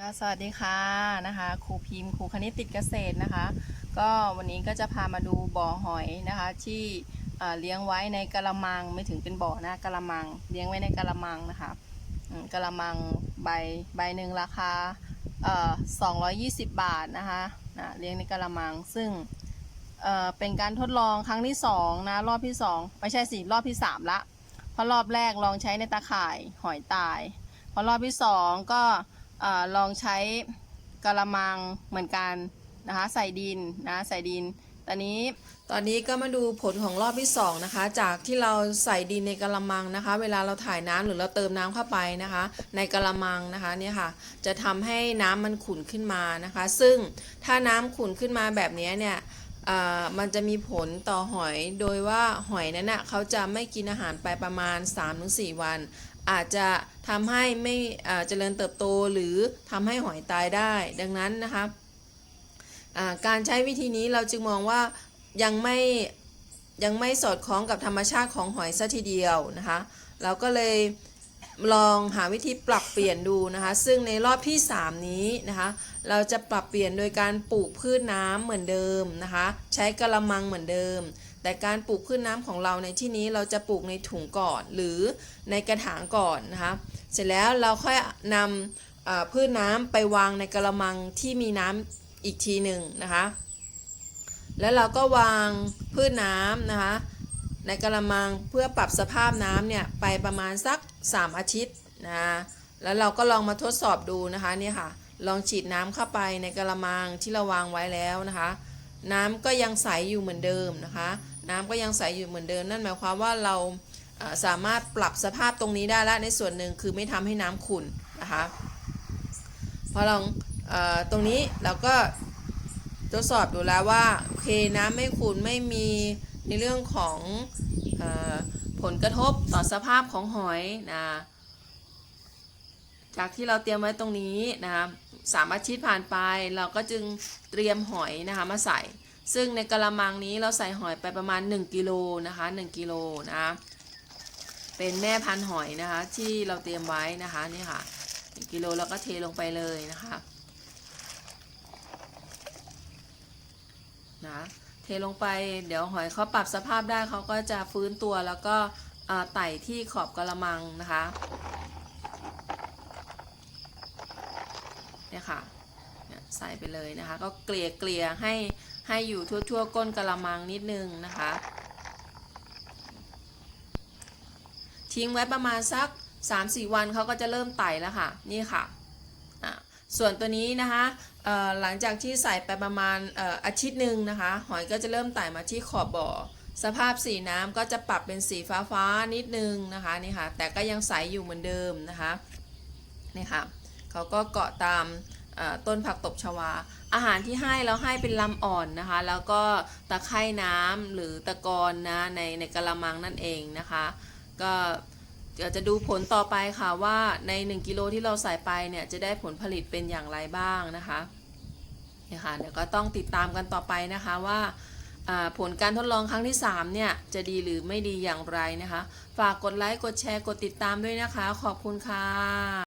ก็สวัสดีค่ะนะคะครูพิมพ์ครูคณิตติดเกษตรนะคะ ก็วันนี้ก็จะพามาดูบ่อหอยนะคะ ที่เอ่เลี้ยงไว้ในกระมังไม่ถึงเป็นบ่อนะกระมัง เลี้ยงไว้ในกระมังนะคะกระมังใบใบหนึ่งราคาเอ่อ220 บาทนะคะนะเลี้ยงในกระมังซึ่งเอ่อเป็นการทดลองครั้งที่สองนะรอบที่สองไม่ใช่สิรอบที่สามละเพราะรอบแรกลองใช้ในตาข่ายหอยตายพอรอบที่สองก็ อลองใช้กระมังเหมือนกันนะคะใส่ดินนะใส่ดิน ตอนนี้ตอนนี้ก็มาดูผลของรอบที่สองนะคะ จากที่เราใส่ดินในกระมังนะคะ เวลาเราถ่ายน้ำหรือเราเติมน้ำเข้าไปนะคะ ในกระมังนะคะเนี่ยค่ะ จะทำให้น้ำมันขุ่นขึ้นมานะคะ ซึ่งถ้าน้ำขุ่นขึ้นมาแบบนี้เนี่ยมันจะมีผลต่อหอย โดยว่าหอยนั้นนะเขาจะไม่กินอาหารไปประมาณ 3-4 วัน อาจจะทำให้ไม่เจริญเติบโตหรือทำให้หอยตายได้ ดังนั้นนะคะการใช้วิธีนี้เราจึงมองว่ายังไม่ยังไม่สอดคล้องกับธรรมชาติของหอยซะทีเดียวนะคะ เราก็เลยลองหาวิธีปรับเปลี่ยนดูนะคะ ซึ่งในรอบที่ 3 นี้นะคะ เราจะปรับเปลี่ยนโดยการปลูกพืชน้ำเหมือนเดิมนะคะ ใช้กระมังเหมือนเดิม แต่การปลูกพืชน้ำของเราในที่นี้เราจะปลูกในถุงก่อน หรือในกระถางก่อนนะคะ เสร็จแล้วเราค่อยนำพืชน้ำไปวางในกระมังที่มีน้ำอีกทีหนึ่งนะคะ แล้วเราก็วางพืชน้ำนะคะ ในกระมังเพื่อปรับสภาพน้ำเนี่ยไปประมาณสัก 3 อาทิตย์นะแล้วเราก็ลองมาทดสอบดูนะคะนี่ค่ะ ลองฉีดน้ำเข้าไปในกระมังที่เราวางไว้แล้วนะคะ น้ำก็ยังใสอยู่เหมือนเดิมนะคะ น้ำก็ยังใสอยู่เหมือนเดิม นั่นหมายความว่าเราสามารถปรับสภาพตรงนี้ได้แล้วในส่วนหนึ่งคือไม่ทำให้น้ำขุ่นนะคะพอลองอตรงนี้เราก็ทดสอบดูแล้วว่าโอเคน้ำไม่ขุ่นไม่มีในเรื่องของอผลกระทบต่อสภาพของหอยนะ จากที่เราเตรียมไว้ตรงนี้นะคะสามอาทิตย์ผ่านไปเราก็จึงเตรียมหอยนะคะมาใส่ ซึ่งในกระมังนี้เราใส่หอยไปประมาณ 1กิโลนะคะ1กิโลนะเป็นแม่พันหอยนะคะที่เราเตรียมไว้นะคะนี่ค่ะ1กิโลแล้วก็เทลงไปเลยนะคะนะเทลงไปเดี๋ยวหอยเขาปรับสภาพได้เขาก็จะฟื้นตัวแล้วก็ไต่ที่ขอบกระมังนะคะ เนี่ยค่ะใส่ไปเลยนะคะ ก็เกลี่ยเกลี่ยให้ให้อยู่ทั่วๆก้นกระมังนิดนึงนะคะ ทิ้งไว้ประมาณสัก 3-4 วันเขาก็จะเริ่มไต่แล้วค่ะ นี่ค่ะส่วนตัวนี้นะคะหลังจากที่ใส่ไปประมาณอออาทิตย์หนึ่งนะคะ หอยก็จะเริ่มไต่มาที่ขอบบ่อ สภาพสีน้ำก็จะปรับเป็นสีฟ้าฟ้าๆนิดนึงนะคะนี่ค่ะ แต่ก็ยังใสอยู่เหมือนเดิมนะคะนี่ค่ะ เขาก็เกาะตามต้นผักตบชวา อาหารที่ให้เราให้เป็นลำอ่อนนะคะ แล้วก็ตะไคร่น้ำหรือตะกอนนะในในกระมังนั่นเองนะคะ ก็เดี๋ยวจะดูผลต่อไปค่ะว่าใน 1 กิโลที่เราใส่ไปเนี่ยจะได้ผลผลิตเป็นอย่างไรบ้างนะคะเนี่ยค่ะเดี๋ยวก็ต้องติดตามกันต่อไปนะคะว่าอ่าผลการทดลองครั้งที่ 3 เนี่ย จะดีหรือไม่ดีอย่างไรนะคะ ฝากกดไลค์ กดแชร์ กดติดตามด้วยนะคะ ขอบคุณค่ะ